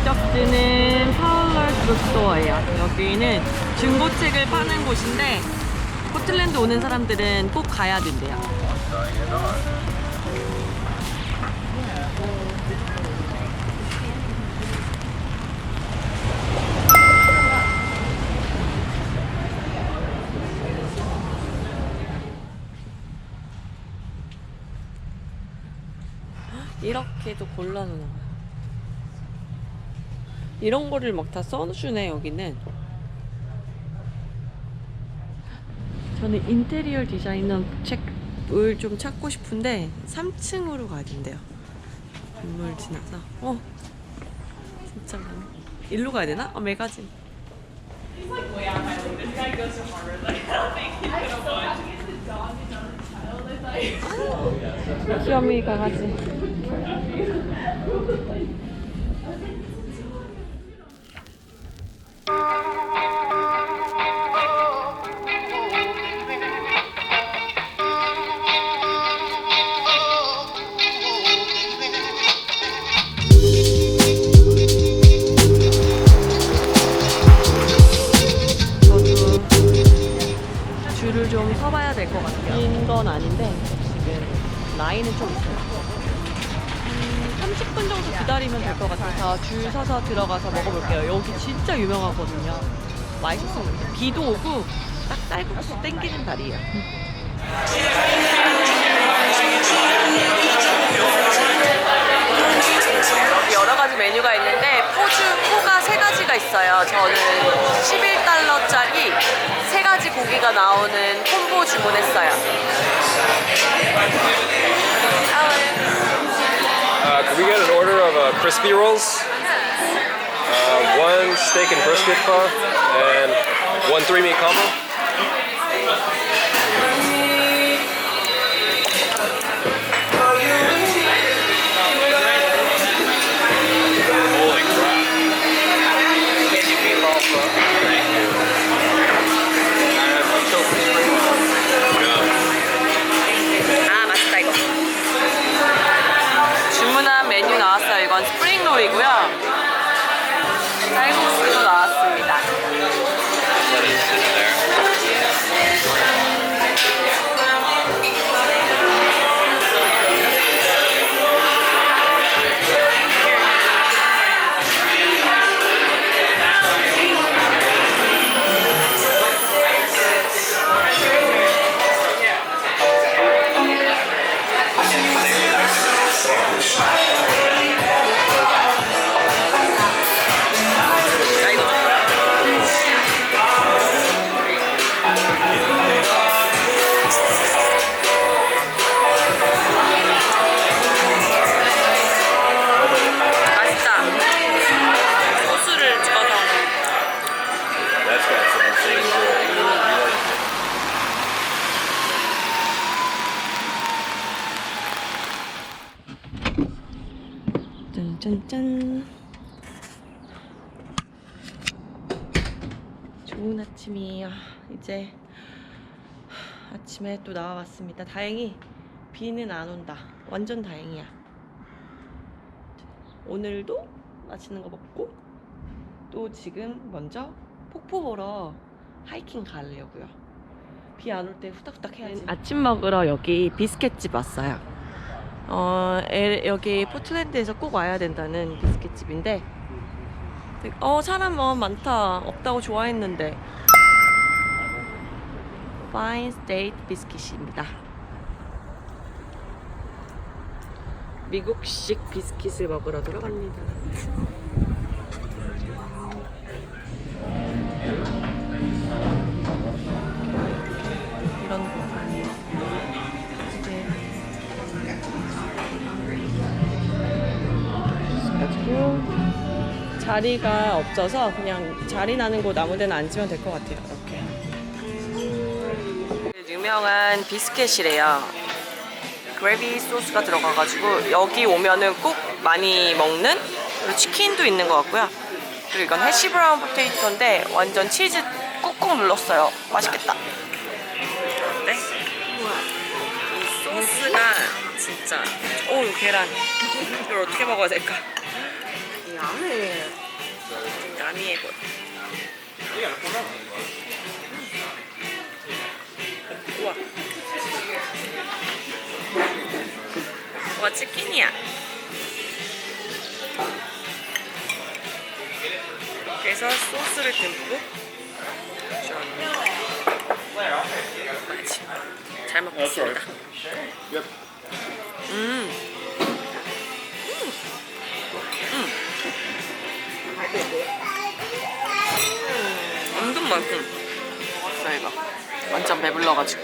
목적지는 파울러스 스토어예요. 여기는 중고책을 파는 곳인데 포틀랜드 오는 사람들은 꼭 가야 된대요. 이렇게도 골라놓는 거야. 이런 거를 막 다 써주네 여기는. 저는 인테리어 디자이너 책을 좀 찾고 싶은데 3층으로 가야 된대요. 건물 지나서. 어, 진짜 많네. 일로 가야 되나? 어, 매가진. 귀염이 강아지. 같아서 줄 서서 들어가서 먹어볼게요. 여기 진짜 유명하거든요. 맛있었어요. 비도 오고 딱 쌀국수 땡기는 날이에요. 여러 가지 메뉴가 있는데 포주 포가 세 가지가 있어요. 저는 11달러짜리 세 가지 고기가 나오는 콤보 주문했어요. Uh, could we get an order of uh, crispy rolls? Uh, one steak and brisket pho, and one three meat combo. 2월이고요. 이제 아침에 또 나와봤습니다. 다행히 비는 안 온다. 완전 다행이야. 오늘도 맛있는 거 먹고 또 지금 먼저 폭포 보러 하이킹 가려고요. 비 안 올 때 후딱후딱 해야지. 아침 먹으러 여기 비스켓집 왔어요. 어, 에- 여기 포틀랜드에서 꼭 와야 된다는 비스켓집인데 어 사람 어, 많다 없다고 좋아했는데 Fine State 비스킷입니다. 미국식 비스킷을 먹으러 들어갑니다. 이런 거. 이제 가지고 자리가 없어서 그냥 자리 나는 곳 아무 데나 앉으면 될 것 같아요. 유명한 비스켓이래요. 그래비 소스가 들어가가지고 여기 오면은 꼭 많이 먹는 그리고 치킨도 있는 것 같고요. 그리고 이건 해시 브라운 포테이토인데 완전 치즈 꾹꾹 눌렀어요. 맛있겠다. 네? 이 소스가 진짜 오 계란 이걸 어떻게 먹어야 될까? 야미. 야미의 곳. 우와. 와 치킨이야. 그래서 소스를 듬뿍. 짠. 잘 먹겠습니다. 음. 음, 완전 맛있어. 먹었어 이거. 완전 배불러가지고.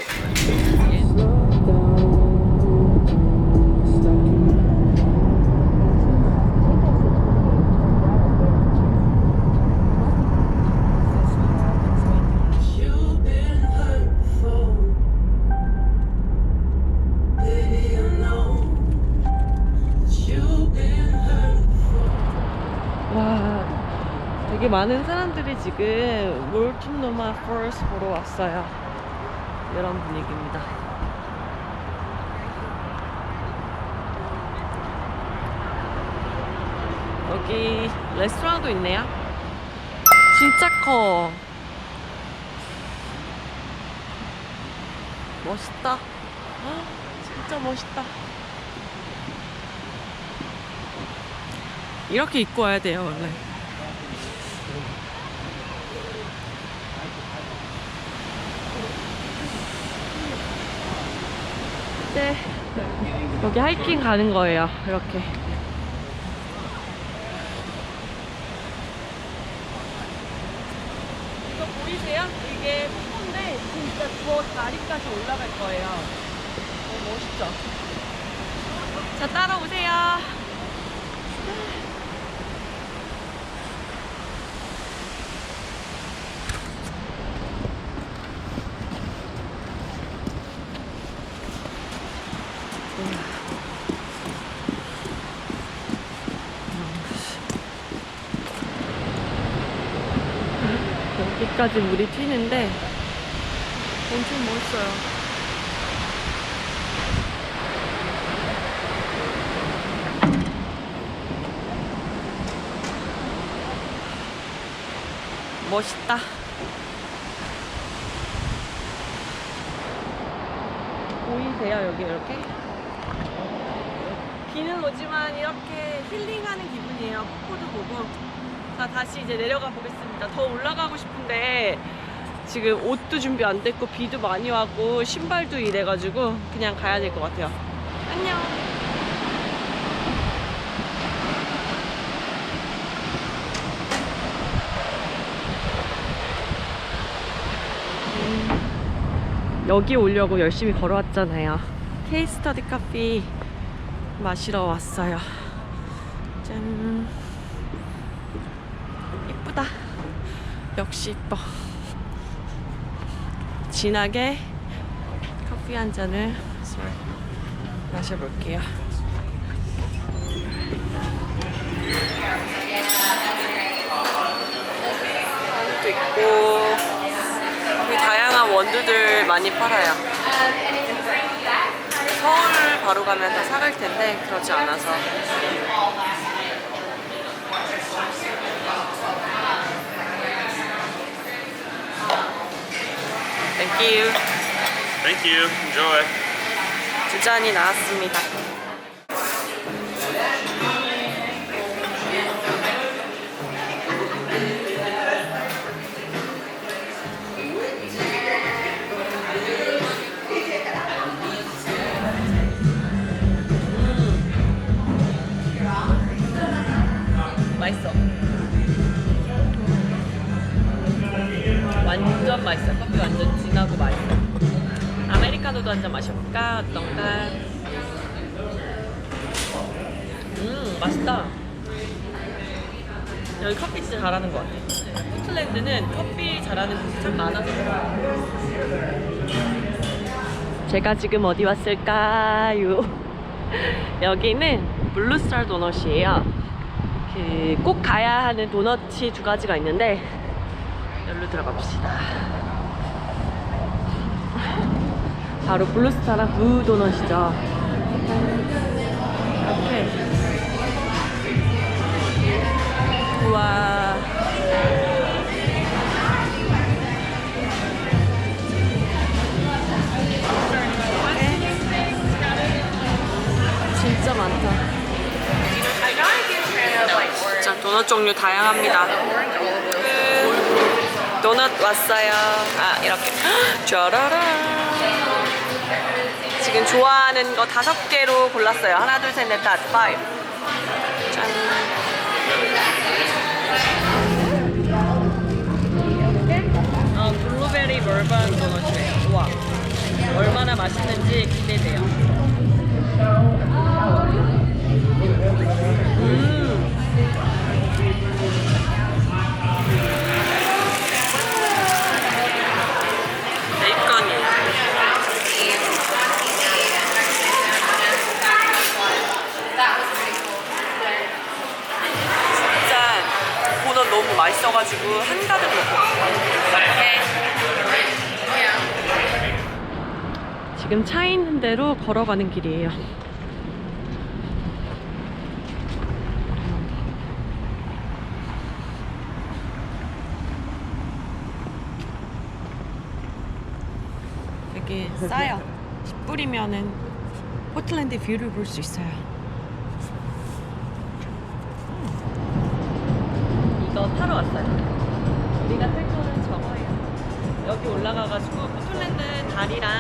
되게 많은 사람들이 지금 몰툰노마 포레스트 보러 왔어요. 이런 분위기입니다. 여기 레스토랑도 있네요. 진짜 커. 멋있다. 헉, 진짜 멋있다. 이렇게 입고 와야 돼요, 원래. 네. 여기 하이킹 가는 거예요, 이렇게. 이거 보이세요? 이게 폭포인데 진짜 저 다리까지 올라갈 거예요. 너무 멋있죠? 자, 따라오세요. 여기까지 물이 튀는데 엄청 멋있어요. 멋있다. 보이세요? 여기 이렇게? 비는 오지만 이렇게 힐링하는 기분이에요. 폭포도 보고. 자, 다시 이제 내려가 보겠습니다. 더 올라가고 싶은데 지금 옷도 준비 안 됐고 비도 많이 와고 신발도 이래가지고 그냥 가야 될 것 같아요. 안녕. 음, 여기 오려고 열심히 걸어왔잖아요. 케이스터디 커피 마시러 왔어요. 짠. 이쁘다. 역시 이뻐. 진하게 커피 한 잔을 마셔볼게요. 빵도 있고 여기 다양한 원두들 많이 팔아요. 서울 바로 가면 다 사갈 텐데 그렇지 않아서 땡큐 Thank you. Enjoy. 두 잔이 나왔습니다. 잘하는 곳이 참 많아서. 제가 지금 어디 왔을까요? 여기는 블루스타 도넛이에요. 그 꼭 가야 하는 도넛이 두 가지가 있는데 여기로 들어가 봅시다. 바로 블루스타랑 블루 도넛이죠. 이렇게 우와. 많다. 자, 도넛 종류 다양합니다. 끝. 도넛 왔어요. 아, 이렇게. 짜라란. 지금 좋아하는 거 다섯 개로 골랐어요. 하나, 둘, 셋, 넷, 다, 파이브. 짠. 어, 블루베리 멀반 도넛이에요. 우와. 얼마나 맛있는지 너무 맛있어가지고 한가득 먹고 지금 차 있는 대로 걸어가는 길이에요. 되게 싸요. 10불이면은 포틀랜드 뷰를 볼 수 있어요. 이거 타러 왔어요. 우리가 탈 거는 저거예요. 여기 올라가가지고 포틀랜드 다리랑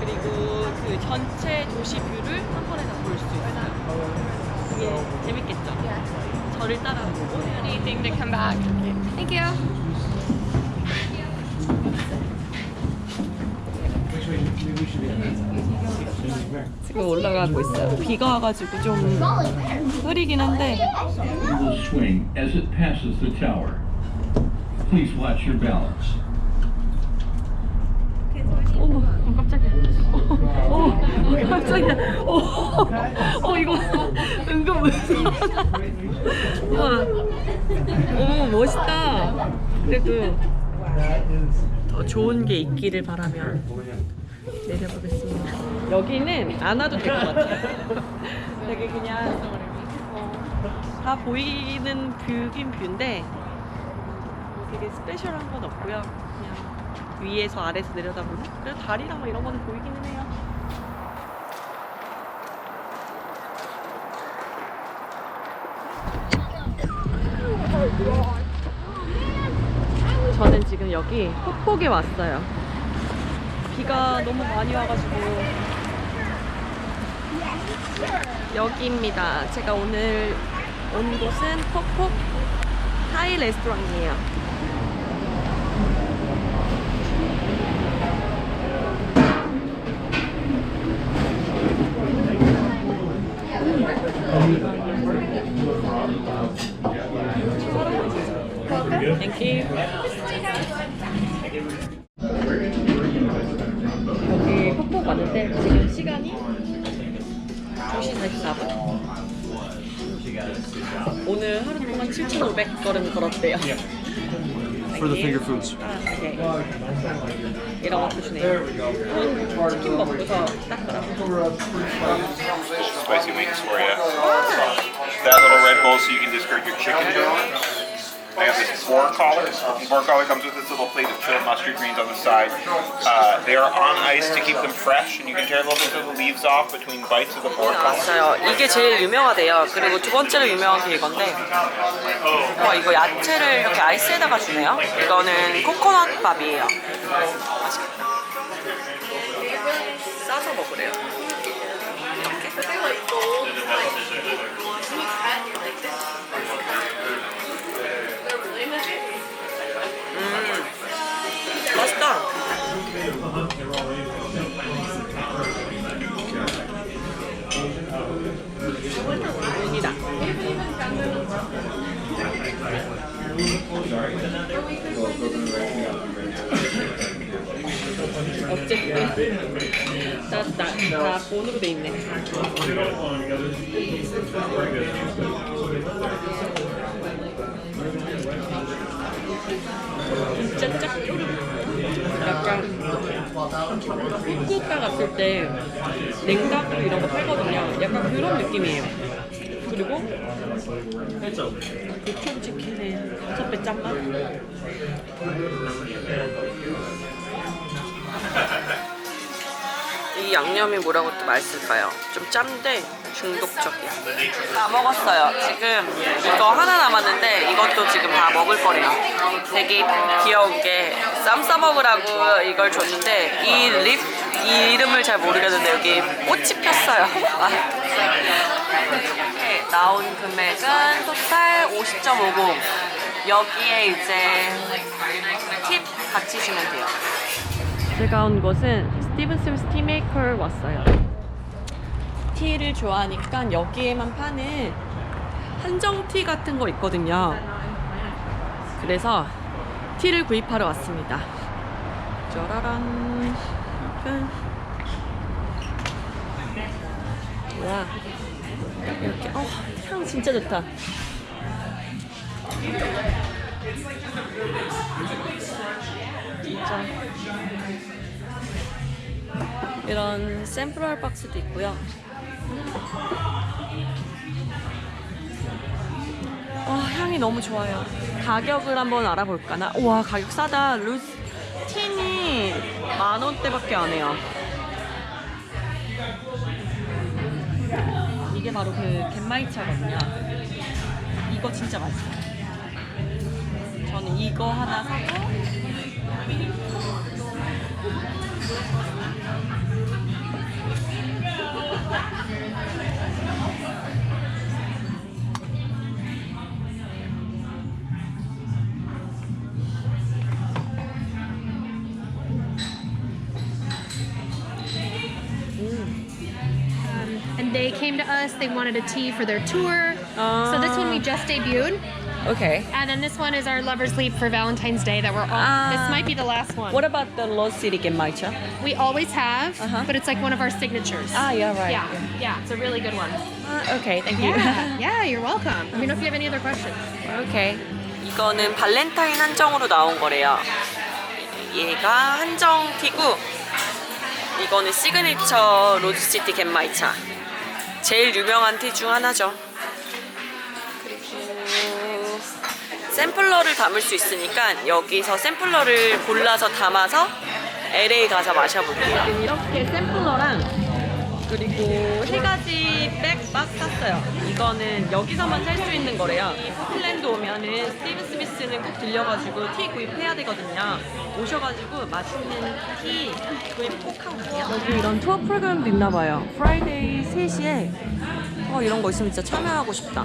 그리고 그 전체 도시 뷰를 한 번에 다 볼 수 있어요. 이게 재밌겠죠? 저를 따라오고 to come back. Thank you. 지금 올라가고 있어요. 비가 와가지고 좀 흐리긴 한데 will swing as it passes the tower. Please watch your balance. 어머, 어, 깜짝이야. 어, 어, 깜짝이야. 어, 어, 이거 은근 무서워. 우와. 어머, 멋있다. 그래도 더 좋은 게 있기를 바라며 내려보겠습니다. 여기는 안 와도 될 것 같아요. 되게 그냥 어, 다 보이는 뷰긴 뷰인데 뭐 되게 스페셜한 건 없고요. 그냥 위에서 아래에서 내려다보는 그래도 다리랑 뭐 이런 거는 보이기는 해요. 저는 지금 여기 폭폭에 왔어요. 비가 너무 많이 와가지고 여기입니다. 제가 오늘 온 곳은 폭폭 타이 레스토랑이에요. Thank you. For the finger foods. 아, 오케이. 얘랑 와꾸시네. Spicy wings for you. That little Red bowl so you can just grab your chicken. I have this boar collar. Boar collar comes with this little plate of chilled mustard greens on the side. Uh, they are on ice to keep them fresh, and you can tear little bits of the leaves off between bites of the boar collar. 나왔어요. 이게 제일 유명하대요. 그리고 두 번째로 유명한 게 이건데, 와 이거 야채를 이렇게 아이스에다가 주네요. 이거는 코코넛 밥이에요. 맛있겠다. 12時だ。こっちね。だった。あ、こうのでいいね。 진짜 짝 약간 후쿠오카 갔을 때 냉각으로 이런 거 팔거든요. 약간 그런 느낌이에요. 그리고 유튜브 치킨의 다섯 배 짠맛. 이 양념이 뭐라고 또 맛있을까요? 좀 짠데 중독적이야. 다 먹었어요. 지금 이거 하나 남았는데 이것도 지금 다 먹을 거래요. 되게 귀여운 게 쌈 싸먹으라고 이걸 줬는데 이 립, 이 이름을 잘 모르겠는데 여기 꽃이 폈어요. 아. 이렇게 나온 금액은 토탈 50.50. 여기에 이제 팁 같이 주면 돼요. 제가 온 곳은 스티븐 스미스 티메이커를 왔어요. 티를 좋아하니까 여기에만 파는 한정 티 같은 거 있거든요. 그래서 티를 구입하러 왔습니다. 짜라란. 짠. 와. 이렇게. 어, 향 진짜 좋다. 진짜. 이런 샘플 박스도 있고요. 와 향이 너무 좋아요. 가격을 한번 알아볼까나? 와 가격 싸다. 루스 틴이 만 원대밖에 안 해요. 이게 바로 그 갯마이차거든요. 이거 진짜 맛있어요. 저는 이거 하나 사고 came to us. They wanted a tea for their tour. so this one we just debuted, Okay. and then this one is our Lovers Leap for Valentine's Day. That we're all. Ah. this might be the last one. What about the Lost City 갯마이차? we always have, Uh-huh. but it's like one of our signatures. Ah, yeah, right. Yeah, yeah, it's a really good one. 아, okay, thank you. Yeah, yeah, you're welcome. Let me know if you have any other questions. 오케이. 이거는 발렌타인 한정으로 나온 거래요. 얘가 한정 티고 이거는 시그니처 로즈시티 갯마이차. 제일 유명한 티 중 하나죠. 그리고 샘플러를 담을 수 있으니까 여기서 샘플러를 골라서 담아서 LA 가서 마셔볼게요. 이렇게 샘플러랑 그리고 세 가지 백박 샀어요. 이거는 여기서만 살 수 있는 거래요. 이 포틀랜드 오면은 스티븐 스미스는 꼭 들려가지고 티 구입해야 되거든요. 오셔가지고 맛있는 티 구입 꼭 하고 가세요. 여기 이런 투어 프로그램도 있나 봐요. 프라이데이 3시에 어, 이런 거 있으면 진짜 참여하고 싶다.